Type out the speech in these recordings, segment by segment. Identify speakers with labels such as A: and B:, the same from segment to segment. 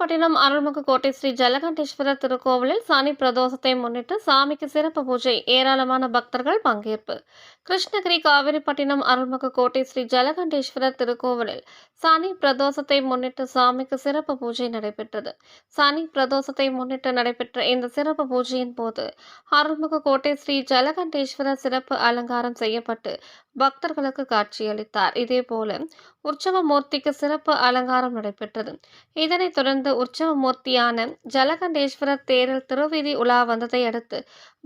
A: காவிரிப்பட்டினம் அருள்மிகு கோட்டை ஸ்ரீ ஜலகண்டேஸ்வரர் திருக்கோவிலில் சனி பிரதோஷத்தை முன்னிட்டு சாமிக்கு சிறப்பு பூஜை ஏராளமான பக்தர்கள் பங்கேற்பு. கிருஷ்ணகிரி காவிரிப்பட்டினம் அருள்மிகு கோட்டை ஸ்ரீ ஜலகண்டேஸ்வரர் திருக்கோவிலில் சனி பிரதோஷத்தை முன்னிட்டு சாமிக்கு சிறப்பு பூஜை நடைபெற்றது. சனி பிரதோஷத்தை முன்னிட்டு நடைபெற்ற இந்த சிறப்பு பூஜையின் போது அருள்மிகு கோட்டை ஸ்ரீ ஜலகண்டேஸ்வரர் சிறப்பு அலங்காரம் செய்யப்பட்டு பக்தர்களுக்கு காட்சியளித்தார். இதேபோல உற்சவ மூர்த்திக்கு சிறப்பு அலங்காரம் நடைபெற்றது. இதனைத் தொடர்ந்து உற்சவ மூர்த்தியான ஜலகண்டேஸ்வரர் தேரில் திருவீதி உலா வந்ததை அடுத்து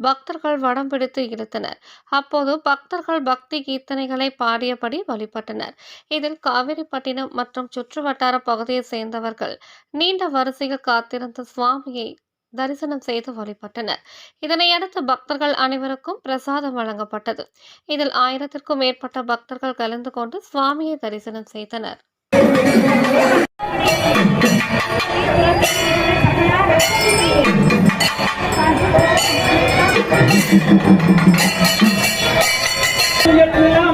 A: பக்தர்கள் வடம் பிடித்து இழுத்தனர். அப்போது பக்தர்கள் பக்தி கீர்த்தனைகளை பாடியபடி வழிபட்டனர். இதில் காவிரிப்பட்டினம் மற்றும் சுற்றுவட்டார பகுதியை சேர்ந்தவர்கள் நீண்ட வரிசையில் காத்திருந்த சுவாமியை தரிசனம் செய்து வழிபட்டனர். இதனையடுத்து பக்தர்கள் அனைவருக்கும் பிரசாதம் வழங்கப்பட்டது. இதில் ஆயிரத்திற்கும் மேற்பட்ட பக்தர்கள் கலந்து கொண்டு சுவாமியை தரிசனம் செய்தனர்.
B: Yeah, yeah.